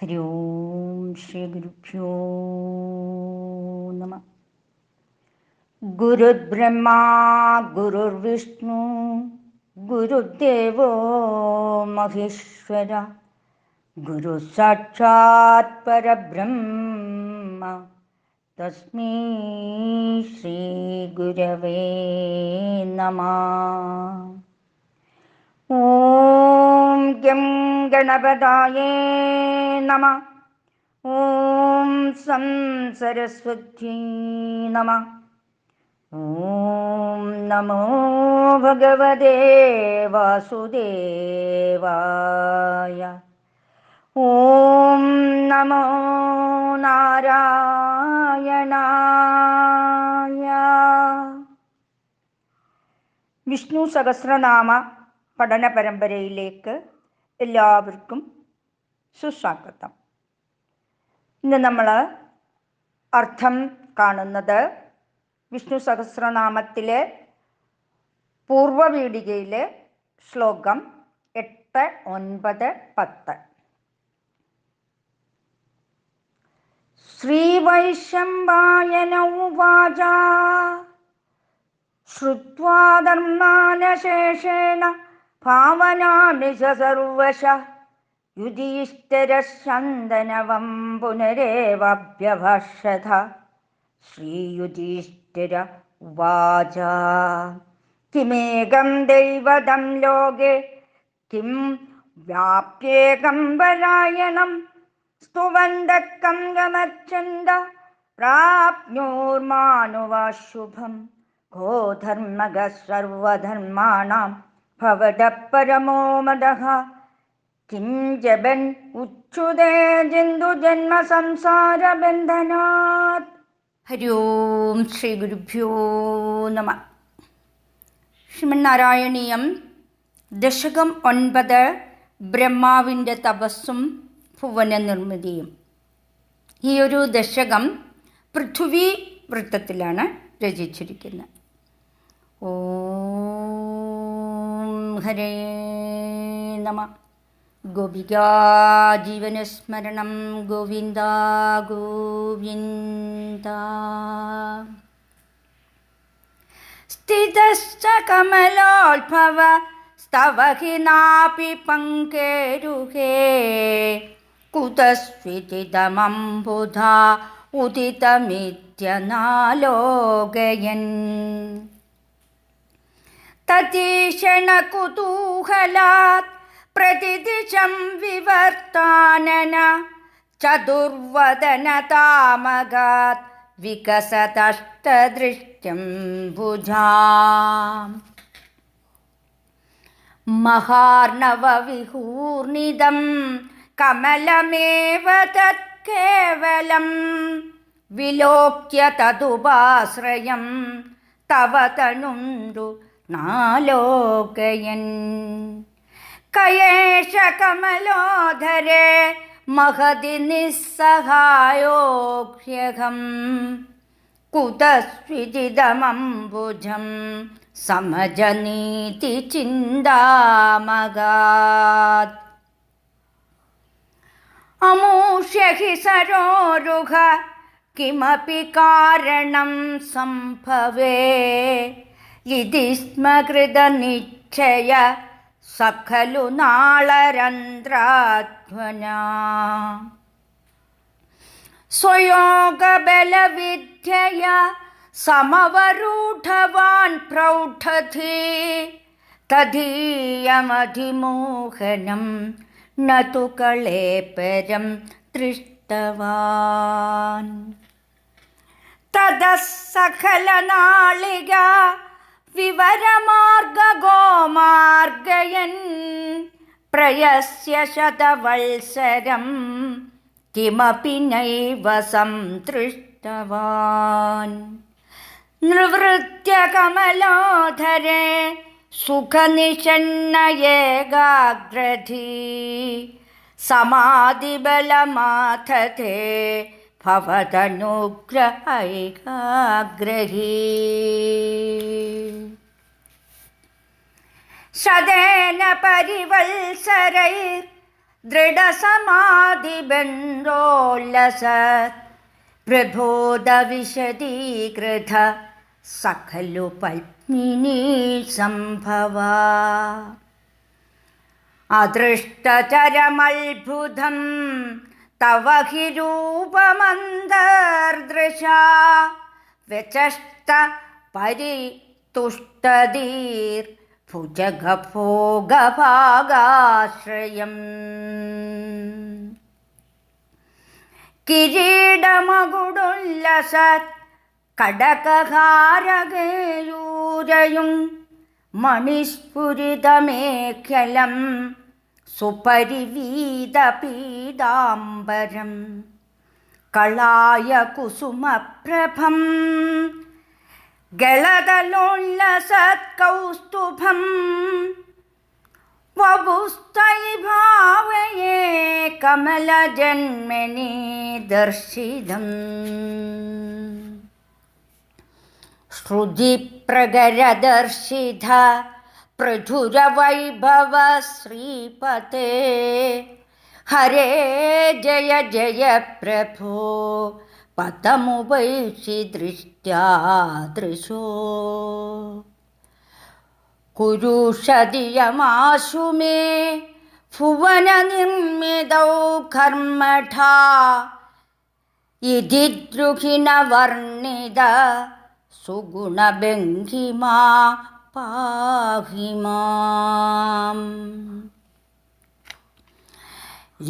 ഹരി ഓം ശ്രീ ഗുരുഭ്യോ നമ. ഗുരുബ്രഹ്മ ഗുരുർവിഷ്ണു ഗുരുദേവോ മഹേശ്വര ഗുരു സാക്ഷാത് പരബ്രഹ്മ തസ്മൈ ശ്രീ ഗുരവേ നമ. ॐ गं गणपदाय नमः। ॐ सं सरस्वत्यै नमः। ॐ नमो भगवते वासुदेवाय। ॐ नमो नारायणाय। विष्णुसहस्रनाम പഠന പരമ്പരയിലേക്ക് എല്ലാവർക്കും സുസ്വാഗതം. ഇന്ന് നമ്മൾ അർത്ഥം കാണുന്നത് വിഷ്ണു സഹസ്രനാമത്തിലെ പൂർവവീടികയിലെ ശ്ലോകം എട്ട് ഒൻപത് പത്ത്. ശ്രീവൈശംബായന ഉവാച ശ്രുത്വാ ധർമാനശേഷേണ ഭാവനാമി സർവശ യുധിഷ്ഠിരശന്തനവം പുനരേവാഭ്യഭാഷത ശ്രീയുധിഷ്ഠിര ഉവാച കിമേകം ദൈവതം ലോകെ കിം വ്യാപ്യേകം പരായണം സ്തുവന്തക്കം ഗമച്ഛന്ത പ്രാപ്നോർമാനുവാശുഭം ഗോധർമ്മക സർവധർമാണാം ഭവത പരമോ മദഃ കിം ജപൻ ഉച്ഛുതേ ജന്തു ജന്മ സംസാര ബന്ധനാത്. ഹരി ശ്രീ ഗുരുഭ്യോ നമ. ശ്രീമന്നാരായണീയം ദശകം ഒൻപത് ബ്രഹ്മാവിന്റെ തപസ്സും ഭുവന നിർമ്മിതിയും ഈ ഒരു ദശകം പൃഥ്വി വൃത്തത്തിലാണ് രചിച്ചിരിക്കുന്നത്. ഓം ഹരേ നമ. ഗോപികാജീവനസ്മരണം ഗോവിന്ദ ഗോവിന്ദ. സ്ഥിതശ്ച കമലോത്ഭവ സ്തവ ഹി നാപി പങ്കേരുഹേ. കുതസ്വിതിതമംബുധ ഉദിതമിത്യനാലോകയൻ തതീഷണകുതൂഹലാത് പ്രതിദിശം വിവർത്താനന ചതുർവദനതാമകാത് വികസതഷ്ടദൃഷ്ടം ഭുജാം. മഹാർണവവിഹൂർണിതം കമലമേവ തത്കേവലം വിലോക്യ തതുപാശ്രയം തവ തണുണ്ടു നാലോകയൻ. കയേഷ കമലോധരേ മഹതി നിസ്സഹായോക്ഷ്യഹം. കുതസ്വിജിതമംബുജം സമജനീതി ചിന്താമഗാത്. അമൂഷ്യ ഹി സരോരുഹ കിമപി കാരണം സംഭവേ? ഇതി സ്മകൃതനിശ്ചയ സഖലു നാളരന്ധ്രാധ്വന സ്വയോഗബലവിദ്യയ സമവരൂഢവാൻ പ്രൗഢധി തദീയമധിമോഹനം നു കളേപരം ദൃഷ്ടവാൻ. തദ സകലനാളിക വിവരമാർഗോമാർഗയൻ പ്രയസ്യ ശതവത്സരം കിമപി നൈവ സംതൃഷ്ടവാൻ. നിവൃത്യകമലോധരെ സുഖനിഷണ്ണയേകാഗ്രധീ സമാധിബലമാധേ ഭവതനുഗ്രഹൈകാഗ്രഹീ ശതേന പരിവത്സരൈ ദൃഢസമാധിബന്ധോല്ലസ പ്രബോധവിശദീകൃത സഖലു പത്മിനി സംഭവ അദൃഷ്ടചരമത്ഭുതം തവ ഹി രൂപമന്തർദൃശ വ്യചഷ്ട പരിതുഷ്ടതീർ ഭുജഗഭോഗഭാഗാശ്രയം. കിരീടമകുടുല്ലസത് കടകഹാരകയൂരയും മണിസ്ഫുരിതമേഖലം സുപരിവീതപീതാംബരം കളായ കുസുമപ്രഭം ഗളതലോല്ലസത്കൗസ്തുഭം വപുസ്തൈ ഭാവയേ കമലജന്മനി ദർശിതം. ശ്രുതിപ്രകരദർശിത पृथुरवैभव श्रीपते। हरे जय जय प्रभो पतमुपैषि दृष्ट्या दृशो। कुरुषदियमाशु मे भुवननिर्मितौ कर्मठा। इति द्रुहिणवर्णिद सुगुणभङ्गिमा പാഹി മാം.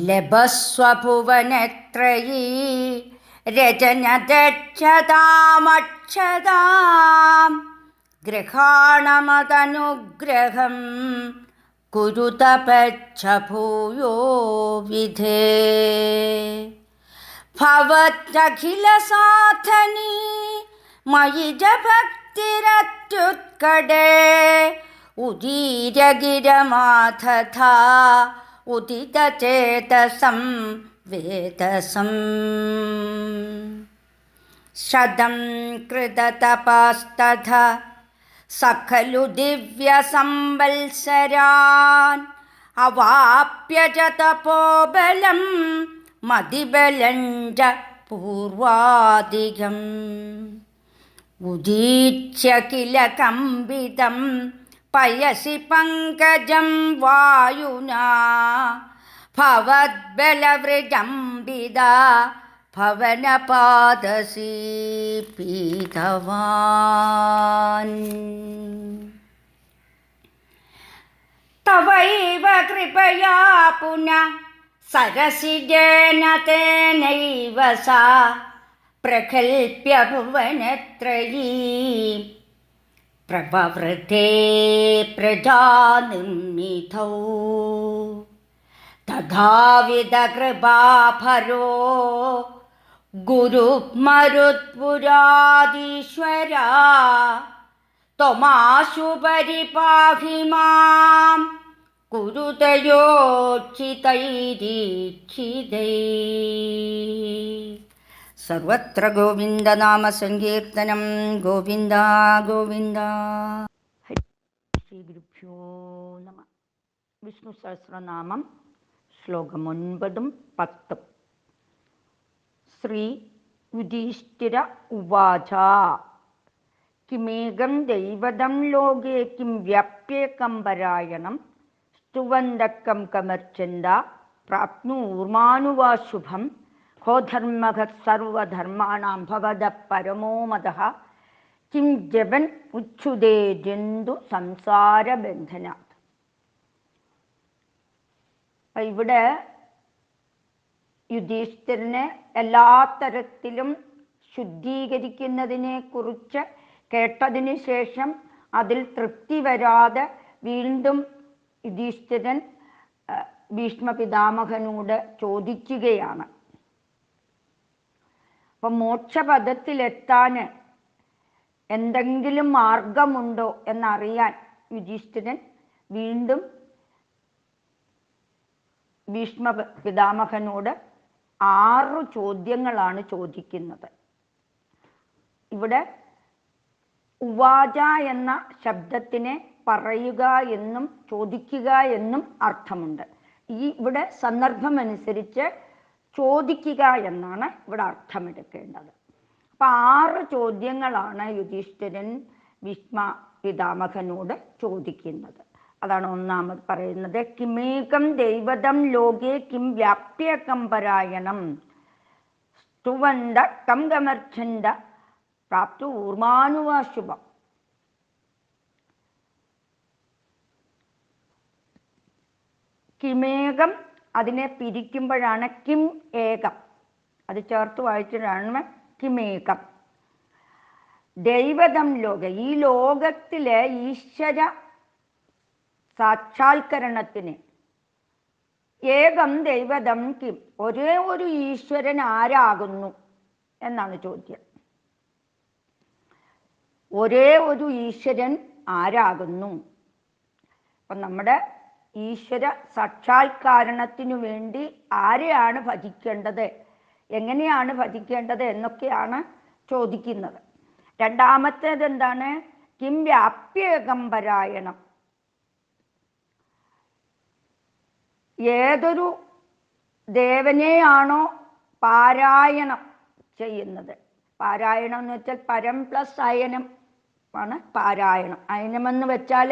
ലഭസ്വഭുവനത്രയീ രചനദക്ഷതാമക്ഷതാം ഗൃഹാണമതനുഗ്രഹം കുരുതപച്ഛ ഭൂയോ വിധേ. ഭവത്തഖിലസാധനീ മയി ഭക്തിരത്യുത്കടേ ഉദീരഗിരമാഥഥാ ഉദിതചേതസം വേദസം. ശതം കൃതതപാസ്തഥ സഖലു ദിവ്യസംവത്സരാൻ അവാപ്യ ച തപോബലം മതിബലം പൂർവാധികം ഉദീച്യ കില കമ്പിതം പയസി പങ്കജം വായുനാ. ഭവദ്ബലവൃജംബിത ഭവനപാദസി പീതവാൻ तवैव കൃപയാ പുന सरसि തേനൈവ സാ. പ്രകൽപ്യ ഭുവനത്രയീ പ്രഭവൃതേ പ്രജാനിർമിതൗ തഥാവിധകൃപാഭരോ. ഗുരുമരുത്പുരാധീശ്വര ത്വമാശു പരിപാഹി മാം കുരുതയോക്ഷിതൈരീക്ഷിതൈ സർവത്ര ഗോവിന്ദനാമസങ്കീർത്തനം ഗോവിന്ദ ഗോവിന്ദ. ശ്രീ ഗുരുഭ്യോ നമ. വിഷ്ണു സഹസ്രനാമം ശ്ലോകം ഒൻപതും പത്തും. ശ്രീ യുധിഷ്ഠിര ഉവാച. കിമേകം ദൈവതം ലോകേ കിം വ്യാപ്യേകം പരായണം. സ്തുവന്തക്കം കമർച്ചന്ത. പ്രാപ്നൂർമാനുവാ ശുഭം. സർവധർമാണാം ഭവത പരമോ മത കിം ജപൻ ഉച്ഛുതേ ജന്തു സംസാരബന്ധനാത് ഇവിടെ യുധിഷ്ഠിരനെ എല്ലാ തരത്തിലും ശുദ്ധീകരിക്കുന്നതിനെ കുറിച്ച് കേട്ടതിന് ശേഷം അതിൽ തൃപ്തി വരാതെ വീണ്ടും യുധിഷ്ഠിരൻ ഭീഷ്മ പിതാമഹനോട് ചോദിക്കുകയാണ്. അപ്പം മോക്ഷപഥത്തിലെത്താന് എന്തെങ്കിലും മാർഗമുണ്ടോ എന്നറിയാൻ യുധിഷ്ഠിരൻ വീണ്ടും ഭീഷ്മ പിതാമഹനോട് ആറു ചോദ്യങ്ങളാണ് ചോദിക്കുന്നത്. ഇവിടെ ഉവാച എന്ന ശബ്ദത്തിനെ പറയുക എന്നും ചോദിക്കുക എന്നും അർത്ഥമുണ്ട്. ഈ ഇവിടെ സന്ദർഭം അനുസരിച്ച് ചോദിക്കുക എന്നാണ് ഇവിടെ അർത്ഥമെടുക്കേണ്ടത്. അപ്പൊ ആറ് ചോദ്യങ്ങളാണ് യുധിഷ്ഠിരൻ ഭീഷ്മ പിതാമഹനോട് ചോദിക്കുന്നത്. അതാണ് ഒന്നാമത് പറയുന്നത്. കിമേകം ദൈവതം ലോകേ കിം വ്യാപ്യകം പരായണം. സ്തുവന്ത കം ഗമർച്ഛന്ത പ്രാപ്തു ഊർമാനുവാശുഭം കിമേകം അതിനെ പിരിക്കുമ്പോഴാണ് കിം ഏകം. അത് ചേർത്ത് വായിച്ചിട്ടാണ് കിമേകം ദൈവതം ലോക ഈ ലോകത്തിലെ ഈശ്വര സാക്ഷാത്കരണത്തിന് ഏകം ദൈവതം കിം. ഒരേ ഒരു ഈശ്വരൻ ആരാകുന്നു എന്നാണ് ചോദ്യം. ഒരേ ഒരു ഈശ്വരൻ ആരാകുന്നു? അപ്പൊ നമ്മുടെ ഈശ്വര സാക്ഷാത്കാരണത്തിനു വേണ്ടി ആരെയാണ് ഭജിക്കേണ്ടത്? എങ്ങനെയാണ് ഭജിക്കേണ്ടത് എന്നൊക്കെയാണ് ചോദിക്കുന്നത്. രണ്ടാമത്തേത് എന്താണ്? കിം വ്യാപ്യേകം പരായണം. ഏതൊരു ദേവനെയാണോ പാരായണം ചെയ്യുന്നത്? പാരായണം എന്ന് വെച്ചാൽ പരം പ്ലസ് അയനം ആണ് പാരായണം. അയനം എന്ന് വെച്ചാൽ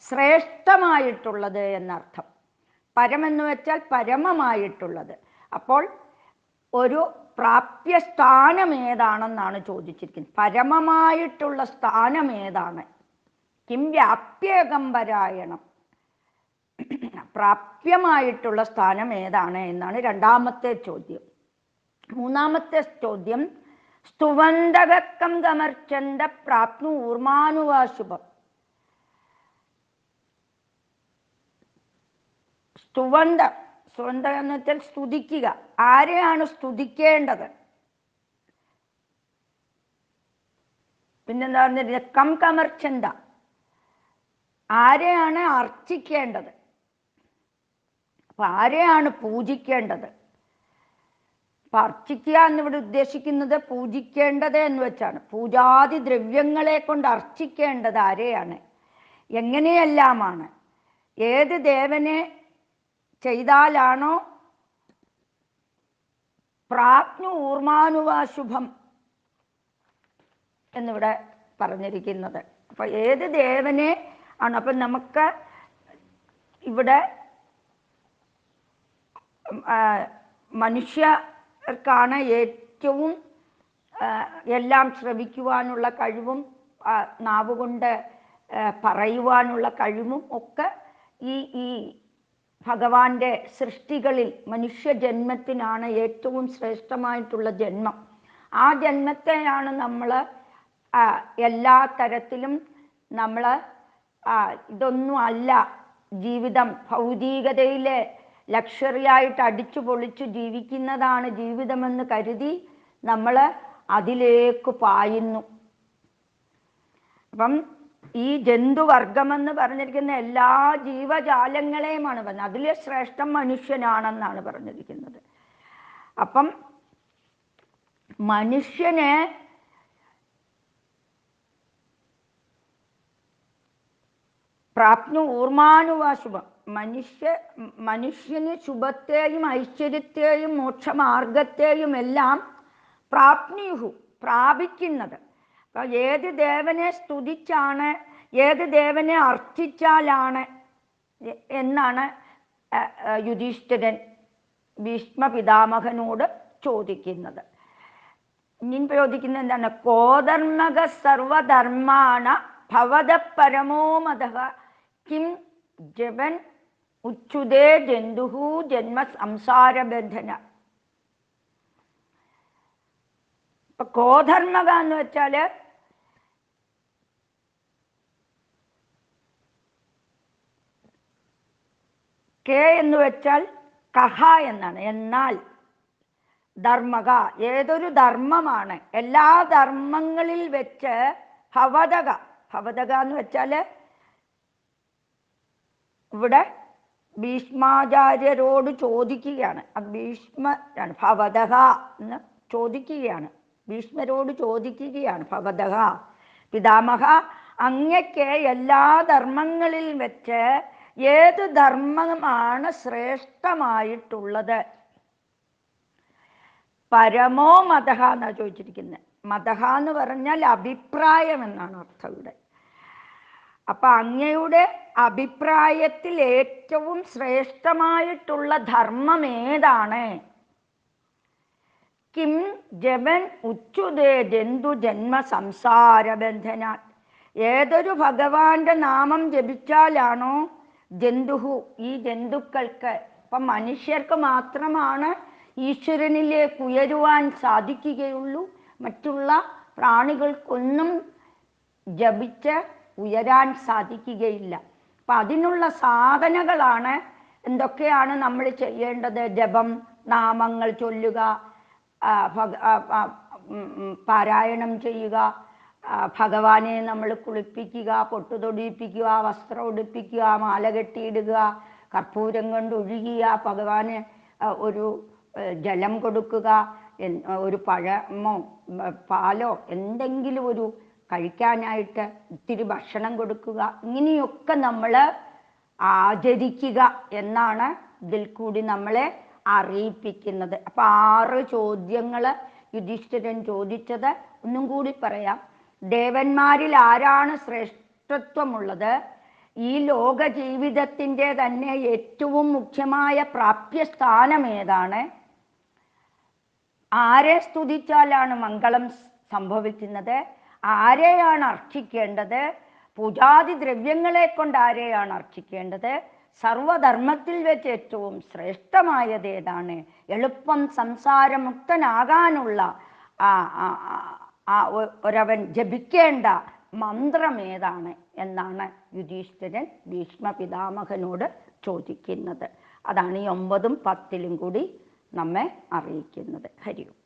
ശ്രേഷ്ഠമായിട്ടുള്ളത് എന്നർത്ഥം. പരമെന്ന് വെച്ചാൽ പരമമായിട്ടുള്ളത്. അപ്പോൾ ഒരു പ്രാപ്യ സ്ഥാനം ഏതാണെന്നാണ് ചോദിച്ചിരിക്കുന്നത്. പരമമായിട്ടുള്ള സ്ഥാനം ഏതാണ്? കിം വ്യാപ്യകം പരായണം പ്രാപ്യമായിട്ടുള്ള സ്ഥാനം ഏതാണ് എന്നാണ് രണ്ടാമത്തെ ചോദ്യം. മൂന്നാമത്തെ ചോദ്യം സ്തുവന്തകം കമർച്ചന്ത പ്രാപ്നു ഊർമാനുവാശുഭം സ്തുവന്ത സ്തുവന്ത എന്ന് വെച്ചാൽ സ്തുതിക്കുക. ആരെയാണ് സ്തുതിക്കേണ്ടത്? പിന്നെന്താ പറഞ്ഞ കം കമർച്ചന്ത. ആരെയാണ് അർച്ചിക്കേണ്ടത്? അപ്പൊ ആരെയാണ് പൂജിക്കേണ്ടത്? അപ്പൊ അർച്ചിക്കുക എന്നിവിടെ ഉദ്ദേശിക്കുന്നത് പൂജിക്കേണ്ടത് എന്ന് വെച്ചാണ്. പൂജാതി ദ്രവ്യങ്ങളെ കൊണ്ട് അർച്ചിക്കേണ്ടത് ആരെയാണ്? എങ്ങനെയെല്ലാമാണ്? ഏത് ദേവനെ ചെയ്താലാണോ? പ്രാജ്ഞു ഊർമാനുവാശുഭം എന്നിവിടെ പറഞ്ഞിരിക്കുന്നത്. അപ്പൊ ഏത് ദേവനെ ആണ്? അപ്പൊ നമുക്ക് ഇവിടെ മനുഷ്യർക്കാണ് ഏറ്റവും എല്ലാം ശ്രവിക്കുവാനുള്ള കഴിവും നാവുകൊണ്ട് പറയുവാനുള്ള കഴിവും ഒക്കെ ഈ ഈ ഭഗവാന്റെ സൃഷ്ടികളിൽ മനുഷ്യ ജന്മത്തിനാണ് ഏറ്റവും ശ്രേഷ്ഠമായിട്ടുള്ള ജന്മം. ആ ജന്മത്തെയാണ് നമ്മൾ എല്ലാ തരത്തിലും നമ്മൾ ഇതൊന്നും അല്ല. ജീവിതം ഭൗതികതയിലെ ലക്ഷറിയായിട്ട് അടിച്ചു പൊളിച്ചു ജീവിക്കുന്നതാണ് ജീവിതമെന്ന് കരുതി നമ്മൾ അതിലേക്ക് പായുന്നു. അപ്പം ഈ ജന്തുവർഗമെന്ന് പറഞ്ഞിരിക്കുന്ന എല്ലാ ജീവജാലങ്ങളെയുമാണ് പറഞ്ഞത്. അതിലെ ശ്രേഷ്ഠം മനുഷ്യനാണെന്നാണ് പറഞ്ഞിരിക്കുന്നത്. അപ്പം മനുഷ്യന് പ്രാപ്നു ഊർമാനുവാശുഭം മനുഷ്യ മനുഷ്യന് ശുഭത്തെയും ഐശ്വര്യത്തെയും മോക്ഷമാർഗത്തെയും എല്ലാം പ്രാപ്നിയുഹു പ്രാപിക്കുന്നത്. ഏത് ദേവനെ സ്തുതിച്ചാണ് ഏത് ദേവനെ അർച്ചിച്ചാലാണ് എന്നാണ് യുധിഷ്ഠിരൻ ഭീഷ്മ പിതാമഹനോട് ചോദിക്കുന്നത്. ഇനി ചോദിക്കുന്നത് എന്താണ്? കോധർമ്മക സർവധർമാണ ഭവത പരമോ മത കിം ജവൻ ഉച്ചുതേ ജന്തുഹു ജന്മ സംസാരബന്ധന. ഇപ്പൊ കോധർമ്മക എന്ന് വെച്ചാൽ കെ എന്ന് വെച്ചാൽ കഹ എന്നാണ്. എന്നാൽ ധർമ്മക ഏതൊരു ധർമ്മമാണ്. എല്ലാ ധർമ്മങ്ങളിൽ വെച്ച് ഹവതക ഭവതക എന്ന് വെച്ചാൽ ഇവിടെ ഭീഷ്മാചാര്യരോട് ചോദിക്കുകയാണ്. അത് ഭീഷ്മരാണ്. ഭവതക എന്ന് ചോദിക്കുകയാണ്. ഭീഷ്മരോട് ചോദിക്കുകയാണ് ഭവതക പിതാമഹ അങ്ങയ്ക്ക് എല്ലാ ധർമ്മങ്ങളിൽ വെച്ച് ഏത് ധർമ്മമാണ് ശ്രേഷ്ഠമായിട്ടുള്ളത്? പരമോ മതഹ എന്നാ ചോദിച്ചിരിക്കുന്നത് മതഹ എന്ന് പറഞ്ഞാൽ അഭിപ്രായം എന്നാണ് അർത്ഥം ഇവിടെ. അപ്പൊ അങ്ങയുടെ അഭിപ്രായത്തിൽ ഏറ്റവും ശ്രേഷ്ഠമായിട്ടുള്ള ധർമ്മം ഏതാണ്? കിം ജവൻ ഉച്ചുതേ ജന്തു ജന്മ സംസാര ബന്ധനാൽ ഏതൊരു ഭഗവാന്റെ നാമം ജപിച്ചാലാണോ ജന്തുഹു ഈ ജന്തുക്കൾക്ക് ഇപ്പം മനുഷ്യർക്ക് മാത്രമാണ് ഈശ്വരനിലേക്ക് ഉയരുവാൻ സാധിക്കുകയുള്ളൂ. മറ്റുള്ള പ്രാണികൾക്കൊന്നും ജപിച്ച് ഉയരാൻ സാധിക്കുകയില്ല. അപ്പം അതിനുള്ള സാധനകളാണ് എന്തൊക്കെയാണ് നമ്മൾ ചെയ്യേണ്ടത്? ജപം നാമങ്ങൾ ചൊല്ലുക പാരായണം ചെയ്യുക ഭഗവാനെ നമ്മൾ കുളിപ്പിക്കുക പൊട്ടുതൊടിയിപ്പിക്കുക വസ്ത്രം ഉടുപ്പിക്കുക മാല കെട്ടിയിടുക കർപ്പൂരം കൊണ്ട് ഒഴുകിയ ഭഗവാന് ഒരു ജലം കൊടുക്കുക ഒരു പഴമോ പാലോ എന്തെങ്കിലും ഒരു കഴിക്കാനായിട്ട് ഇത്തിരി ഭക്ഷണം കൊടുക്കുക ഇങ്ങനെയൊക്കെ നമ്മൾ ആചരിക്കുക എന്നാണ് ഇതിൽ കൂടി നമ്മളെ അറിയിപ്പിക്കുന്നത്. അപ്പൊ ആറ് ചോദ്യങ്ങൾ യുധിഷ്ഠിരൻ ചോദിച്ചത്. ഒന്നും കൂടി പറയാം. ദേവന്മാരിൽ ആരാണ് ശ്രേഷ്ഠത്വമുള്ളത്? ഈ ലോക ജീവിതത്തിന്റെ തന്നെ ഏറ്റവും മുഖ്യമായ പ്രാപ്യസ്ഥാനം ഏതാണ്? ആരെ സ്തുതിച്ചാലാണ് മംഗളം സംഭവിക്കുന്നത്? ആരെയാണ് അർച്ചിക്കേണ്ടത്? പൂജാതി ദ്രവ്യങ്ങളെ കൊണ്ട് ആരെയാണ് അർച്ചിക്കേണ്ടത്? സർവധർമ്മത്തിൽ വെച്ച് ഏറ്റവും ശ്രേഷ്ഠമായത് ഏതാണ്? എളുപ്പം സംസാരമുക്തനാകാനുള്ള ആ ആ ഒരവൻ ജപിക്കേണ്ട മന്ത്രം ഏതാണ് എന്നാണ് യുധിഷ്ഠിരൻ ഭീഷ്മ പിതാമഹനോട് ചോദിക്കുന്നത്. അതാണ് ഈ ഒമ്പതും പത്തിലും കൂടി നമ്മെ അറിയിക്കുന്നത്. ഹരി ഓം.